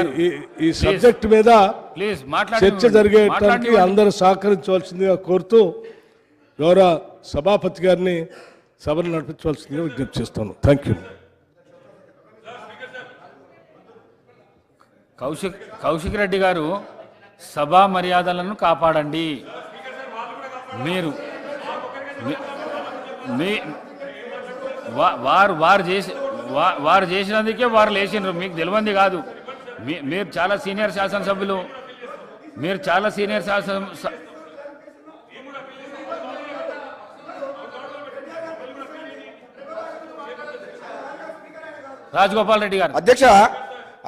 ఈ సబ్జెక్ట్ మీద చర్చ జరిగేటానికి. అందరూ సహకరించవలసిందిగా కోరుతూ గౌరవ సభాపతి గారిని సభను నడిపించవలసిందిగా విజ్ఞప్తి చేస్తాను. థ్యాంక్ యూ కౌశిక్ కౌశిక్ రెడ్డి గారు సభా మర్యాదలను కాపాడండి. మీరు మీ- వారు వారు చేసి వారు చేసినందుకే వారు లేచినారు. మీకు తెలియంది కాదు. మీరు చాలా సీనియర్ శాసనసభ్యులు. మీరు చాలా సీనియర్ శాసన రాజగోపాల్ రెడ్డి గారు. అధ్యక్ష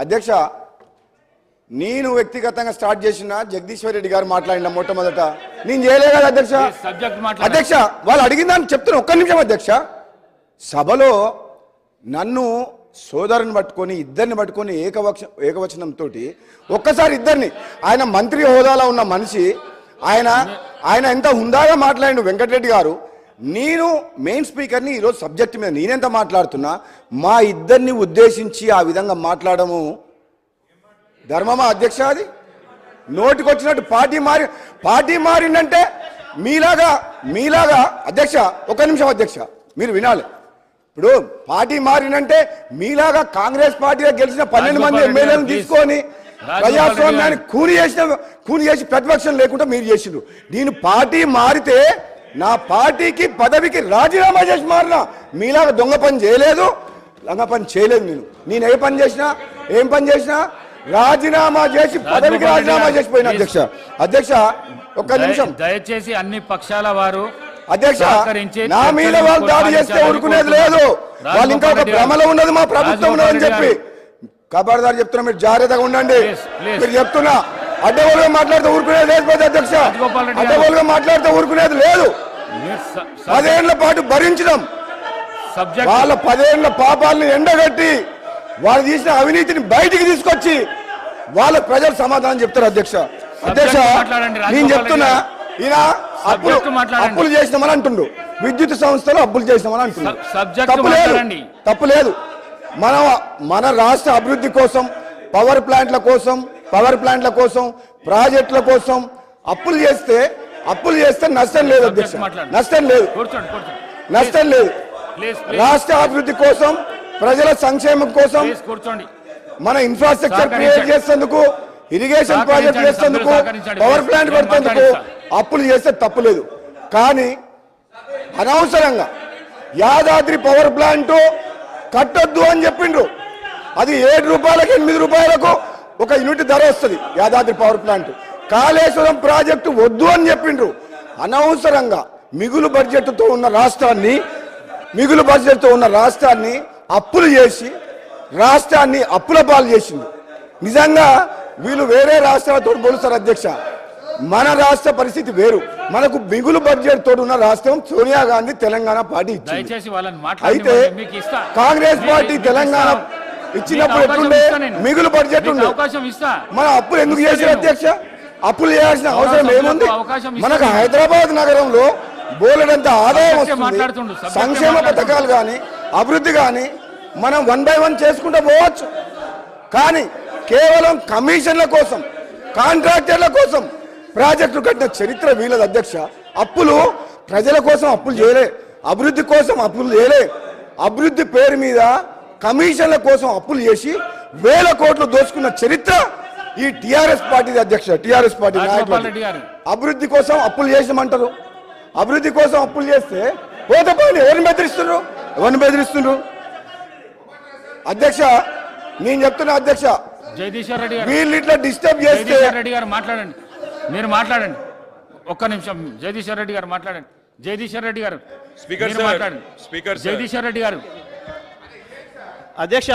అధ్యక్ష నేను వ్యక్తిగతంగా స్టార్ట్ చేసిన జగదీశ్వర్ రెడ్డి గారు మాట్లాడిన మొట్టమొదట. నేను చేయలే కదా అధ్యక్ష? సబ్జెక్ట్ అధ్యక్ష వాళ్ళు అడిగిన దాన్ని చెప్తున్నా. ఒక్క నిమిషం అధ్యక్ష. సభలో నన్ను సోదరుని పట్టుకొని ఇద్దరిని పట్టుకొని ఏకవచ ఏకవచనంతో ఒక్కసారి ఇద్దరిని ఆయన మంత్రి హోదాలో ఉన్న మనిషి ఆయన ఆయన ఎంత హుందాగా మాట్లాడి వెంకటరెడ్డి గారు. నేను మెయిన్ స్పీకర్ని ఈరోజు సబ్జెక్ట్ మీద నేనెంత మాట్లాడుతున్నా మా ఇద్దరిని ఉద్దేశించి ఆ విధంగా మాట్లాడము. ధర్మమా అధ్యక్ష అది? నోటికొచ్చినట్టు పార్టీ మారి పార్టీ మారిందంటే మీలాగా మీలాగా అధ్యక్ష ఒక నిమిషం అధ్యక్ష మీరు వినాలి. ఇప్పుడు పార్టీ మారినంటే మీలాగా కాంగ్రెస్ పార్టీలో గెలిచిన పన్నెండు మంది ఎమ్మెల్యేలను తీసుకొని ప్రజాస్వామ్యాన్ని కూని చేసిన కూని చేసి ప్రతిపక్షం లేకుండా మీరు చేసిండ్రు. నేను పార్టీ మారితే నా పార్టీకి పదవికి రాజీనామా చేసి మారిన మీలాగా దొంగ పని చేయలేదు లంగ పని చేయలేదు నేను. నేను ఏ పని చేసినా ఏం పని చేసినా రాజీనామా చేసి పదవికి రాజీనామా చేసిపోయిన. అధ్యక్ష. అధ్యక్ష ఒక్క నిమిషం. దయచేసి అన్ని పక్షాల వారు అధ్యక్ష నా మీద వాళ్ళు దాడి చేస్తే ఊరుకునేది. లేదు వాళ్ళు ఇంకా ఒక భ్రమలో. ఉన్నది మా ప్రభుత్వం రెడ్డి చెప్పి గారు. ఖబర్దార్ చెప్తున్నా మీరు జాగ్రత్తగా ఉండండి. మీరు చెప్తున్నా అడ్డగోలుగా మాట్లాడితే ఊరుకునేది లేదు పెద్ద అధ్యక్ష. అడ్డగోలుగా మాట్లాడితే ఊరుకునేది లేదు పదేళ్ళ పాటు భరించడం వాళ్ళ పదేళ్ళ పాపాలను ఎండగట్టి వాళ్ళు తీసిన అవినీతిని బయటికి తీసుకొచ్చి వాళ్ళ ప్రజలు సమాధానం చెప్తారు అధ్యక్ష అధ్యక్ష నేను చెప్తున్నా ఈయన అప్పులు చేసినామని అంటుండు. విద్యుత్ సంస్థలు అప్పులు చేసినామని అంటుండు. తప్పు లేదు. తప్పు లేదు. మన మన రాష్ట్ర అభివృద్ధి కోసం పవర్ ప్లాంట్ల కోసం పవర్ ప్లాంట్ల కోసం ప్రాజెక్టుల కోసం అప్పులు చేస్తే అప్పులు చేస్తే నష్టం లేదు అధ్యక్ష. నష్టం లేదు. నష్టం లేదు. రాష్ట్ర అభివృద్ధి కోసం ప్రజల సంక్షేమం కోసం మన ఇన్ఫ్రాస్ట్రక్చర్. క్రియేట్ చేసేందుకు ఇరిగేషన్ ప్రాజెక్ట్ చేసేందుకు. పవర్ ప్లాంట్ పెడుతుందుకు. అప్పులు చేస్తే తప్పులేదు కానీ అనవసరంగా యాదాద్రి పవర్ ప్లాంట్ కట్టొద్దు అని చెప్పిండ్రు. అది ఏడు రూపాయలకు ఎనిమిది రూపాయలకు ఒక యూనిట్ ధర వస్తుంది Yadadri power plant. Kaleshwaram project వద్దు అని చెప్పిండ్రు. అనవసరంగా మిగులు బడ్జెట్తో ఉన్న రాష్ట్రాన్ని మిగులు బడ్జెట్తో ఉన్న రాష్ట్రాన్ని అప్పులు చేసి రాష్ట్రాన్ని అప్పుల పాలు చేసింది. నిజంగా వీళ్ళు వేరే రాష్ట్రాలతో పోలుస్తారు అధ్యక్ష. మన రాష్ట్ర పరిస్థితి వేరు మనకు మిగులు బడ్జెట్ తోటి ఉన్న రాష్ట్రం సోనియా గాంధీ తెలంగాణ పార్టీ ఇచ్చింది అయితే కాంగ్రెస్ పార్టీ తెలంగాణ. ఇచ్చినప్పుడు ఎట్లుండే. మిగులు బడ్జెట్ ఉండే మన అప్పులు ఎందుకు చేసిన. అధ్యక్ష అప్పులు చేయాల్సిన అవసరం ఏముంది మనకు. హైదరాబాద్ నగరంలో బోలెడంత ఆదాయం వస్తుంది సంక్షేమ. పథకాలు కానీ అభివృద్ధి కానీ మనం వన్ బై వన్ చేసుకుంటూ పోవచ్చు కానీ కేవలం కమిషన్ల కోసం కాంట్రాక్టర్ల కోసం ప్రాజెక్టులు కట్టిన చరిత్ర వీళ్ళది అధ్యక్ష. అప్పులు ప్రజల కోసం అప్పులు చేయలే. అభివృద్ధి కోసం అప్పులు చేయలే. అభివృద్ధి పేరు మీద కమిషన్ల కోసం అప్పులు చేసి వేల కోట్లు దోచుకున్న చరిత్ర ఈ టిఆర్ఎస్ పార్టీ అధ్యక్ష టిఆర్ఎస్ పార్టీ నాయకులు అభివృద్ధి కోసం అప్పులు చేసామంటారు. అభివృద్ధి కోసం అప్పులు చేస్తే పోతే పోయి ఎవరిని బెదిరిస్తున్నారు ఎవరిని బెదిరిస్తున్నారు అధ్యక్ష నేను చెప్తున్నా అధ్యక్ష. వీళ్ళు ఇట్లా డిస్టర్బ్ చేస్తే జగదీశ్వర్ రెడ్డి గారు మాట్లాడండి. మీరు మాట్లాడండి. ఒక్క నిమిషం. జగదీశ్వర్ రెడ్డి గారు మాట్లాడండి. జగదీశ్వర్ రెడ్డి గారు స్పీకర్ మాట్లాడండి. Speaker sir. జగదీశ్వర్ రెడ్డి గారు. అధ్యక్ష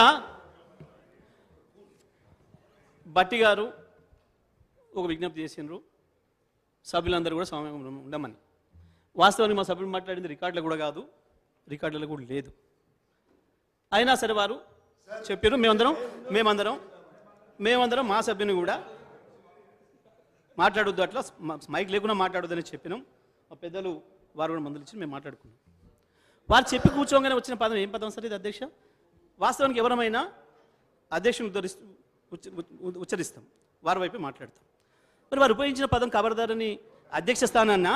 బట్టి గారు ఒక విజ్ఞప్తి చేసిండ్రు. సభ్యులందరూ కూడా సమయం ఉండమని. వాస్తవానికి మా సభ్యులు మాట్లాడింది రికార్డులో కూడా కాదు. రికార్డులలో కూడా లేదు. అయినా సరే వారు చెప్పారు మేమందరం మేమందరం మేమందరం మా సభ్యుని కూడా మాట్లాడొద్దు అట్లా. మైక్ లేకుండా మాట్లాడొద్దని చెప్పినాం. మా పెద్దలు వారు కూడా మందులు ఇచ్చి మేము మాట్లాడుకున్నాం. వారు చెప్పి కూర్చోగానే వచ్చిన పదం ఏం పదం సార్ ఇది అధ్యక్ష? వాస్తవానికి ఎవరమైనా అధ్యక్షుని ఉద్ధరిస్తూ ఉచ్చరిస్తాం. వారి వైపు మాట్లాడతాం. మరి వారు ఉపయోగించిన పదం ఖబర్దారని అధ్యక్ష స్థానాన్న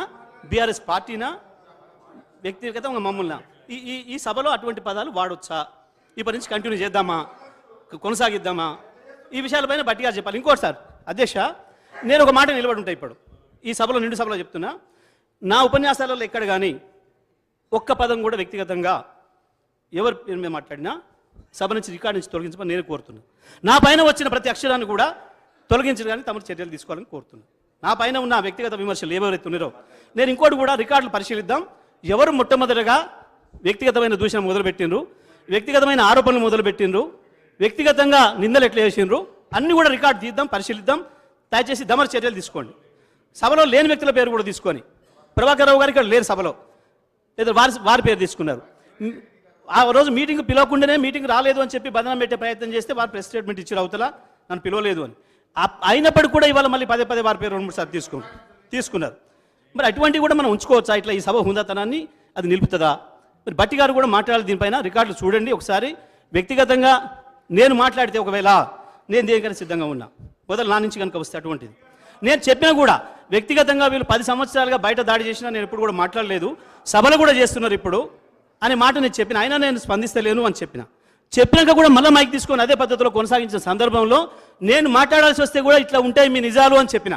బీఆర్ఎస్ పార్టీనా వ్యక్తిగతంగా మమ్మల్ని? ఈ ఈ ఈ సభలో అటువంటి పదాలు వాడొచ్చా? ఇప్పటి నుంచి కంటిన్యూ చేద్దామా? కొనసాగిద్దామా? ఈ విషయాలపైన బట్టిగా చెప్పాలి. ఇంకోటి సార్ అధ్యక్ష నేను ఒక మాట నిలబడి ఉంటా ఇప్పుడు. ఈ సభలో నిండు సభలో చెప్తున్నా. నా ఉపన్యాసాలలో ఎక్కడ కానీ ఒక్క పదం కూడా వ్యక్తిగతంగా ఎవరి పేరు మీద మాట్లాడినా సభ నుంచి రికార్డు నుంచి తొలగించమని నేను కోరుతున్నా. నా పైన వచ్చిన ప్రతి అక్షరాన్ని కూడా తొలగించడానికి తమరు చర్యలు తీసుకోవాలని కోరుతున్నా. నా పైన ఉన్న వ్యక్తిగత విమర్శలు ఏవైతే ఉన్నారో నేను ఇంకోటి కూడా రికార్డులు పరిశీలిద్దాం. ఎవరు మొట్టమొదటిగా వ్యక్తిగతమైన దూషణ మొదలుపెట్టిండ్రు? వ్యక్తిగతమైన ఆరోపణలు మొదలుపెట్టిండ్రు? వ్యక్తిగతంగా నిందలు ఎట్లా చేసినారు అన్ని కూడా రికార్డు తీద్దాం పరిశీలిద్దాం. దయచేసి దమర చర్యలు తీసుకోండి. సభలో లేని వ్యక్తుల పేరు కూడా తీసుకొని ప్రభాకర్ రావు గారు ఇక్కడ లేరు సభలో. లేదా వారి వారి పేరు తీసుకున్నారు. ఆ రోజు మీటింగ్ పిలవకుండానే మీటింగ్ రాలేదు అని చెప్పి బదనం పెట్టే ప్రయత్నం చేస్తే వారు ప్రెస్ స్టేట్మెంట్ ఇచ్చారు అవతల నన్ను పిలవలేదు అని. అయినప్పటికీ కూడా ఇవాళ మళ్ళీ పదే పదే వారి పేరు రెండు మూడు సార్లు తీసుకు తీసుకున్నారు. మరి అటువంటివి కూడా మనం ఉంచుకోవచ్చా? ఇట్లా ఈ సభ హుందాతనాన్ని అది నిలుపుతుందా? మరి బట్టి గారు కూడా మాట్లాడాలి దీనిపైన. రికార్డులు చూడండి ఒకసారి. వ్యక్తిగతంగా నేను మాట్లాడితే ఒకవేళ నేను దేనికైనా సిద్ధంగా ఉన్నా. మొదలు నా నుంచి కనుక వస్తే అటువంటిది. నేను చెప్పినా కూడా వ్యక్తిగతంగా వీళ్ళు పది సంవత్సరాలుగా బయట దాడి చేసినా నేను ఎప్పుడు కూడా మాట్లాడలేదు. సభలు కూడా చేస్తున్నారు ఇప్పుడు అనే మాట నేను చెప్పిన అయినా నేను స్పందిస్తలేను అని చెప్పిన. చెప్పినాక కూడా మళ్ళీ మైక్ తీసుకొని అదే పద్ధతిలో కొనసాగించిన సందర్భంలో నేను మాట్లాడాల్సి వస్తే కూడా ఇట్లా ఉంటాయి మీ నిజాలు అని చెప్పిన.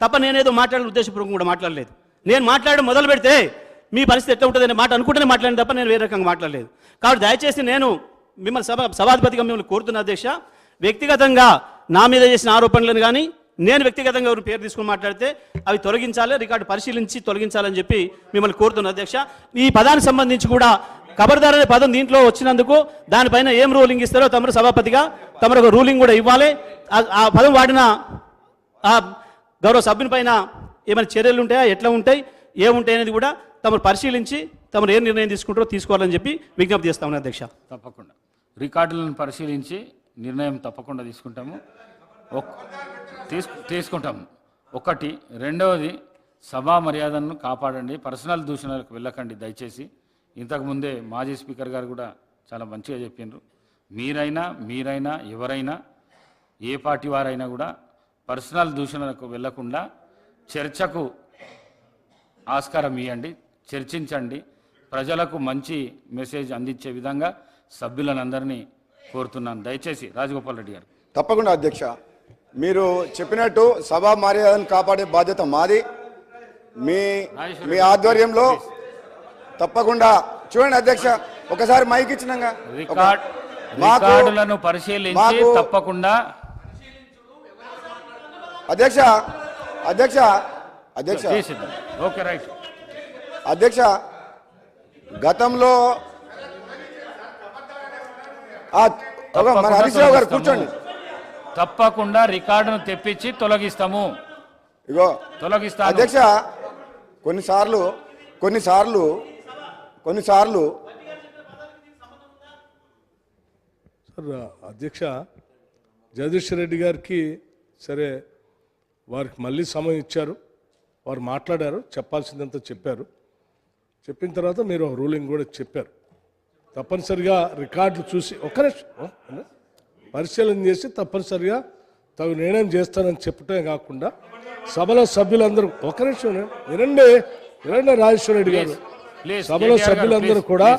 తప్ప నేనేదో మాట్లాడిన ఉద్దేశపూర్వకం కూడా మాట్లాడలేదు. నేను మాట్లాడడం మొదలు పెడితే మీ పరిస్థితి ఎట్లా ఉంటుంది మాట అనుకుంటేనే మాట్లాడిన తప్ప నేను వేరే రకంగా మాట్లాడలేదు. కాబట్టి దయచేసి నేను మిమ్మల్ని సభ సభాధిపతిగా మిమ్మల్ని కోరుతున్న అధ్యక్ష వ్యక్తిగతంగా నా మీద చేసిన ఆరోపణలను కానీ నేను వ్యక్తిగతంగా ఎవరు పేరు తీసుకుని మాట్లాడితే అవి తొలగించాలి రికార్డు పరిశీలించి తొలగించాలని చెప్పి మిమ్మల్ని కోరుతున్న అధ్యక్ష. ఈ పదానికి సంబంధించి కూడా ఖబర్దార్ అనే పదం దీంట్లో వచ్చినందుకు దానిపైన ఏం రూలింగ్ ఇస్తారో తమరు సభాపతిగా తమరు ఒక రూలింగ్ కూడా ఇవ్వాలి. ఆ- పదం వాడిన ఆ గౌరవ సభ్యుని పైన ఏమైనా చర్యలు ఉంటాయా? ఎట్లా ఉంటాయి? ఏముంటాయి అనేది కూడా తమరు పరిశీలించి తమరు ఏ నిర్ణయం తీసుకుంటారో తీసుకోవాలని చెప్పి విజ్ఞప్తి చేస్తామని అధ్యక్ష. తప్పకుండా. రికార్డులను పరిశీలించి నిర్ణయం తప్పకుండా తీసుకుంటాము. ఒక్ తీసుకుంటాము. ఒకటి. రెండవది సభా మర్యాదలను కాపాడండి. పర్సనల్ దూషణలకు వెళ్ళకండి దయచేసి. ఇంతకుముందే మాజీ స్పీకర్ గారు కూడా చాలా మంచిగా చెప్పిండ్రు మీరైనా మీరైనా ఎవరైనా ఏ పార్టీ వారైనా కూడా పర్సనల్ దూషణలకు వెళ్ళకుండా చర్చకు ఆస్కారం ఇవ్వండి చర్చించండి. ప్రజలకు మంచి మెసేజ్ అందించే విధంగా సభ్యులనందరినీ కోరుతున్నాను. దయచేసి రాజగోపాల్ రెడ్డి గారు. తప్పకుండా అధ్యక్ష. మీరు చెప్పినట్టు సభా మర్యాదను కాపాడే బాధ్యత మాది. మీ మీ ఆధ్వర్యంలో తప్పకుండా. చూడండి అధ్యక్ష ఒకసారి మైక్ రికార్డులను పరిశీలించి తప్పకుండా అధ్యక్ష అధ్యక్ష అధ్యక్ష. చేసిద్దాం. Okay right. అధ్యక్ష గతంలో మన తప్పకుండా హరీష్ రావు గారు. కూర్చోండి. తప్పకుండా రికార్డును తెప్పించి తొలగిస్తాము. ఇగో తొలగిస్తాను. అధ్యక్ష కొన్నిసార్లు కొన్నిసార్లు కొన్నిసార్లు సార్ అధ్యక్ష జగదీష్ రెడ్డి గారికి సరే వారికి మళ్ళీ సమయం ఇచ్చారు. వారు మాట్లాడారు చెప్పాల్సిందంతా చెప్పారు. చెప్పిన తర్వాత మీరు రూలింగ్ కూడా చెప్పారు. తప్పనిసరిగా రికార్డులు చూసి ఒక్క నిమిషం. పరిశీలన చేసి తప్పనిసరిగా తగు నిర్ణయం చేస్తానని చెప్పటమే కాకుండా సభలో సభ్యులందరూ ఒక నిమిషం వినండి. వినండి రాజేశ్వర రెడ్డి గారు. సభలో సభ్యులందరూ కూడా.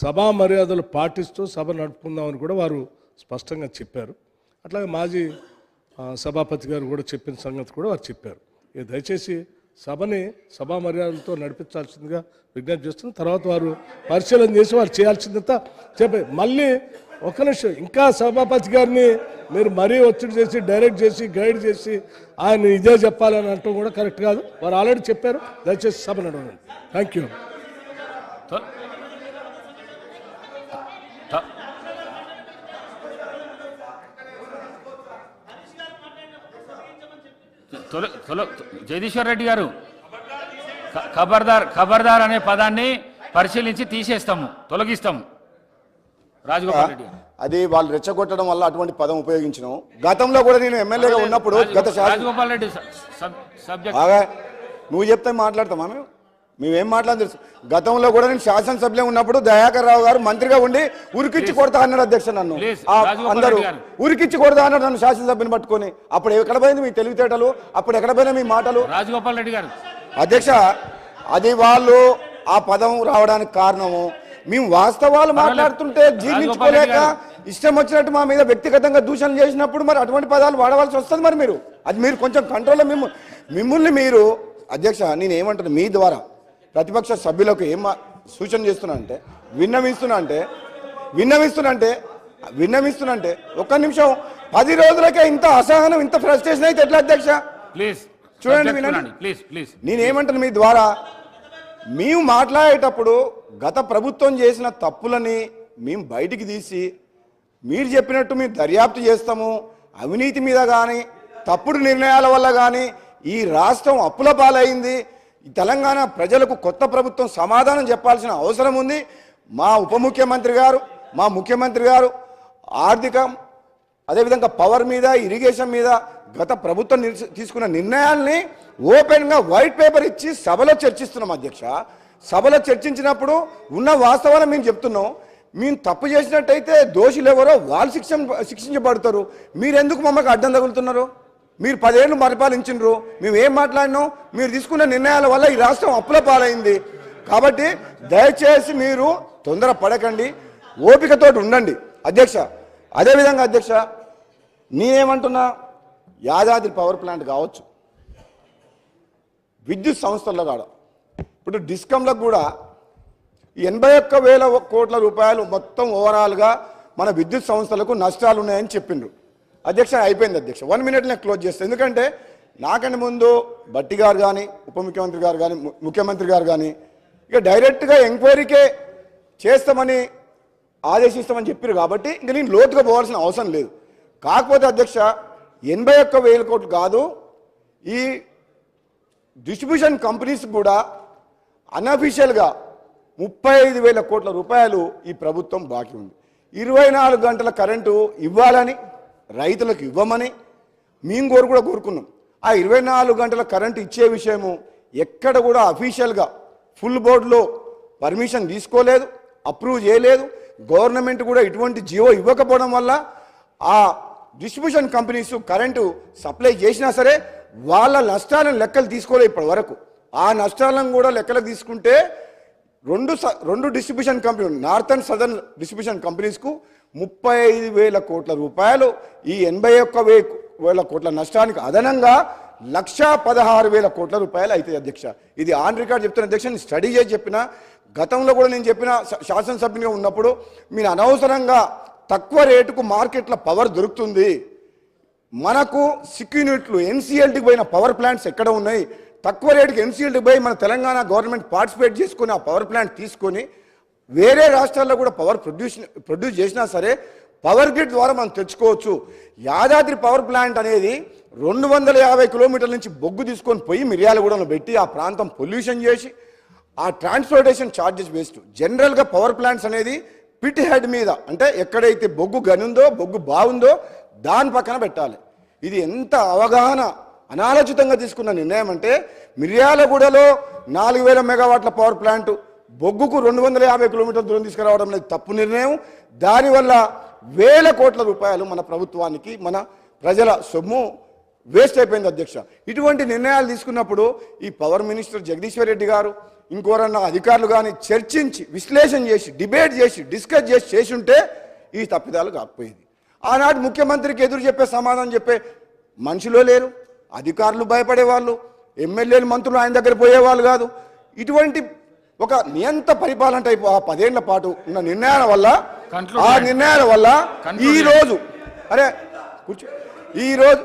సభా మర్యాదలు పాటిస్తూ సభ నడుపుకుందామని కూడా వారు స్పష్టంగా చెప్పారు. అట్లాగే మాజీ సభాపతి గారు కూడా చెప్పిన సంగతి కూడా వారు చెప్పారు. దయచేసి సభని సభా మర్యాదలతో నడిపించాల్సిందిగా విజ్ఞప్తి చేస్తుంది. తర్వాత వారు పరిశీలన చేసి వారు చేయాల్సిందంతా చెప్పే మళ్ళీ ఒక నిమిషం ఇంకా సభాపతి గారిని మీరు మరీ ఒత్తిడి చేసి డైరెక్ట్ చేసి గైడ్ చేసి ఆయన ఇదే చెప్పాలని అంటూ కూడా కరెక్ట్ కాదు. వారు ఆల్రెడీ చెప్పారు. దయచేసి సభ నడవండి. థ్యాంక్ యూ జగదీశ్వర్ రెడ్డి గారు ఖబర్దార్ ఖబర్దార్ అనే పదాన్ని పరిశీలించి తీసేస్తాము తొలగిస్తాము. రాజగోపాల్ రెడ్డి గారు. అది వాళ్ళు రెచ్చగొట్టడం వల్ల అటువంటి పదం ఉపయోగించినాం. గతంలో కూడా నేను ఎమ్మెల్యేగా ఉన్నప్పుడు గత రాజగోపాల్ రెడ్డి సబ్జెక్ట్. నువ్వు చెప్తే మాట్లాడతామా మేము? మేమేం మాట్లాడదు తెలుసు. గతంలో కూడా నేను శాసనసభ్యులే ఉన్నప్పుడు దయాకర్ రావు గారు మంత్రిగా ఉండి ఉరికిచ్చి కొడతా అన్నాడు అధ్యక్ష నన్ను. అందరూ. ఉరికిచ్చి కొడతా అన్నాడు నన్ను శాసనసభ్యుని పట్టుకొని. అప్పుడు ఎక్కడ పోయింది మీ తెలివితేటలు? అప్పుడు ఎక్కడ పోయినా మీ మాటలు? రాజగోపాల్ రెడ్డి గారు. అధ్యక్ష అది వాళ్ళు ఆ పదం రావడానికి కారణము. మేము వాస్తవాలు మాట్లాడుతుంటే జీర్ణించుకోలేక ఇష్టం వచ్చినట్టు మా మీద వ్యక్తిగతంగా దూషణలు చేసినప్పుడు మరి అటువంటి పదాలు వాడవలసి వస్తుంది మరి మీరు. అది మీరు కొంచెం కంట్రోల్లో మిమ్మ మిమ్మల్ని మీరు అధ్యక్ష నేను ఏమంటాను మీ ద్వారా ప్రతిపక్ష సభ్యులకు ఏం సూచన చేస్తున్నా అంటే విన్నవిస్తున్నా అంటే విన్నవిస్తున్నా అంటే విన్నవిస్తున్నా అంటే ఒక్క నిమిషం పది రోజులకే ఇంత అసహనం ఇంత ఫ్రస్ట్రేషన్ అయితే ఎట్లా అధ్యక్ష? ప్లీజ్. చూడండి, వినండి. Please please. నేనేమంటాను మీ ద్వారా మేము మాట్లాడేటప్పుడు గత ప్రభుత్వం చేసిన తప్పులని మేము బయటికి తీసి మీరు చెప్పినట్టు మేము దర్యాప్తు చేస్తాము అవినీతి మీద కానీ తప్పుడు నిర్ణయాల వల్ల కానీ ఈ రాష్ట్రం అప్పుల పాలైంది తెలంగాణ ప్రజలకు కొత్త ప్రభుత్వం సమాధానం చెప్పాల్సిన అవసరం ఉంది. మా ఉప ముఖ్యమంత్రి గారు మా ముఖ్యమంత్రి గారు ఆర్థికం అదేవిధంగా పవర్ మీద ఇరిగేషన్ మీద గత ప్రభుత్వం తీసుకున్న నిర్ణయాల్ని ఓపెన్గా వైట్ పేపర్ ఇచ్చి సభలో చర్చిస్తున్నాం అధ్యక్ష. సభలో చర్చించినప్పుడు ఉన్న వాస్తవాలు మేము చెప్తున్నాం. మేము తప్పు చేసినట్టయితే దోషులు ఎవరో వాళ్ళు శిక్ష శిక్షించబడతారు. మీరెందుకు మమ్మల్ని అడ్డం తగులుతున్నారు? మీరు పదేళ్ళు పరిపాలించినరు మేము ఏం మాట్లాడినాం? మీరు తీసుకున్న నిర్ణయాల వల్ల ఈ రాష్ట్రం అప్పుల పాలైంది. కాబట్టి దయచేసి మీరు తొందర పడకండి ఓపికతోటి ఉండండి. అధ్యక్ష అదేవిధంగా అధ్యక్ష నేనేమంటున్నా యాదాద్రి పవర్ ప్లాంట్ కావచ్చు. విద్యుత్ సంస్థల్లో కాడ. ఇప్పుడు డిస్కంలకు కూడా ఎనభై ఒక్క వేల కోట్ల రూపాయలు మొత్తం ఓవరాల్గా మన విద్యుత్ సంస్థలకు నష్టాలు ఉన్నాయని చెప్పిండ్రు. అధ్యక్ష అయిపోయింది అధ్యక్ష. వన్ మినిట్ నేను క్లోజ్ చేస్తాను ఎందుకంటే నాకంటే ముందు బట్టి గారు కానీ ఉప ముఖ్యమంత్రి గారు కానీ ము- ముఖ్యమంత్రి గారు కానీ ఇక డైరెక్ట్గా ఎంక్వైరీకే చేస్తామని ఆదేశిస్తామని చెప్పారు కాబట్టి ఇంక నేను లోతుగా పోవాల్సిన అవసరం లేదు. కాకపోతే అధ్యక్ష ఎనభై ఒక్క వేల కోట్లు కాదు ఈ డిస్ట్రిబ్యూషన్ కంపెనీస్ కూడా అన్అఫీషియల్గా ముప్పై ఐదు వేల కోట్ల రూపాయలు ఈ ప్రభుత్వం బాకీ ఉంది. ఇరవై నాలుగు గంటల కరెంటు ఇవ్వాలని రైతులకు ఇవ్వమని మేము కోరు కూడా కోరుకున్నాం. ఆ ఇరవై నాలుగు గంటల కరెంటు ఇచ్చే విషయము ఎక్కడ కూడా అఫీషియల్గా ఫుల్ బోర్డులో పర్మిషన్ తీసుకోలేదు అప్రూవ్ చేయలేదు. గవర్నమెంట్ కూడా ఇటువంటి జియో ఇవ్వకపోవడం వల్ల ఆ డిస్ట్రిబ్యూషన్ కంపెనీస్ కరెంటు సప్లై చేసినా సరే వాళ్ళ నష్టాలను లెక్కలు తీసుకోలేదు ఇప్పటి వరకు. ఆ నష్టాలను కూడా లెక్కలు తీసుకుంటే రెండు స- రెండు distribution company northern southern distribution కంపెనీస్కు ముప్పై ఐదు వేల కోట్ల రూపాయలు ఈ ఎనభై ఒక్క వేల కోట్ల నష్టానికి అదనంగా లక్షా పదహారు వేల కోట్ల రూపాయలు అవుతాయి అధ్యక్ష. ఇది ఆన్ రికార్డ్ చెప్తున్న అధ్యక్ష నేను స్టడీ చేసి చెప్పిన గతంలో కూడా నేను చెప్పిన శా- శాసనసభ్యునిగా ఉన్నప్పుడు మీరు అనవసరంగా తక్కువ రేటుకు మార్కెట్లో పవర్ దొరుకుతుంది. మనకు సిక్ యూనిట్లు ఎన్సీఎల్టీకి పోయిన పవర్ ప్లాంట్స్ ఎక్కడ ఉన్నాయి? తక్కువ రేటుకి ఎన్సీఎల్టీ పోయి మన తెలంగాణ గవర్నమెంట్ పార్టిసిపేట్ చేసుకుని ఆ పవర్ ప్లాంట్ తీసుకొని వేరే రాష్ట్రాల్లో కూడా పవర్ ప్రొడ్యూస్ ప్రొడ్యూస్ చేసినా సరే పవర్ గ్రిడ్ ద్వారా మనం తెచ్చుకోవచ్చు. యాదాద్రి పవర్ ప్లాంట్ అనేది రెండు వందల యాభై కిలోమీటర్ల నుంచి బొగ్గు తీసుకొని పోయి మిర్యాలగూడలో పెట్టి ఆ ప్రాంతం పొల్యూషన్ చేసి ఆ ట్రాన్స్పోర్టేషన్ ఛార్జెస్ వేస్ట్ జనరల్గా పవర్ ప్లాంట్స్ అనేది పిట్ హెడ్ మీద అంటే ఎక్కడైతే బొగ్గు గనుందో బొగ్గు బాగుందో దాని పక్కన పెట్టాలి. ఇది ఎంత అవగాహన అనాలోచితంగా తీసుకున్న నిర్ణయం అంటే మిర్యాలగూడలో నాలుగు వేల మెగావాట్ల పవర్ ప్లాంటు బొగ్గుకు రెండు వందల యాభై కిలోమీటర్ల దూరం తీసుకురావడం అనేది తప్పు నిర్ణయం. దానివల్ల వేల కోట్ల రూపాయలు మన ప్రభుత్వానికి మన ప్రజల సొమ్ము వేస్ట్ అయిపోయింది అధ్యక్ష. ఇటువంటి నిర్ణయాలు తీసుకున్నప్పుడు ఈ పవర్ మినిస్టర్ జగదీశ్వర్ రెడ్డి గారు ఇంకోరన్నా అధికారులు కానీ చర్చించి విశ్లేషణ చేసి డిబేట్ చేసి డిస్కస్ చేసి చేసి ఉంటే ఈ తప్పిదాలు కాకపోయేది. ఆనాడు ముఖ్యమంత్రికి ఎదురు చెప్పే సమాధానం చెప్పే మనుషులో లేరు అధికారులు భయపడేవాళ్ళు ఎమ్మెల్యేలు మంత్రులు ఆయన దగ్గర పోయేవాళ్ళు కాదు. ఇటువంటి ఒక నియంత పరిపాలన టైపు ఆ పదేళ్ళ పాటు ఉన్న నిర్ణయాల వల్ల ఆ. నిర్ణయాల వల్ల ఈ రోజు అరే కూర్చో ఈ రోజు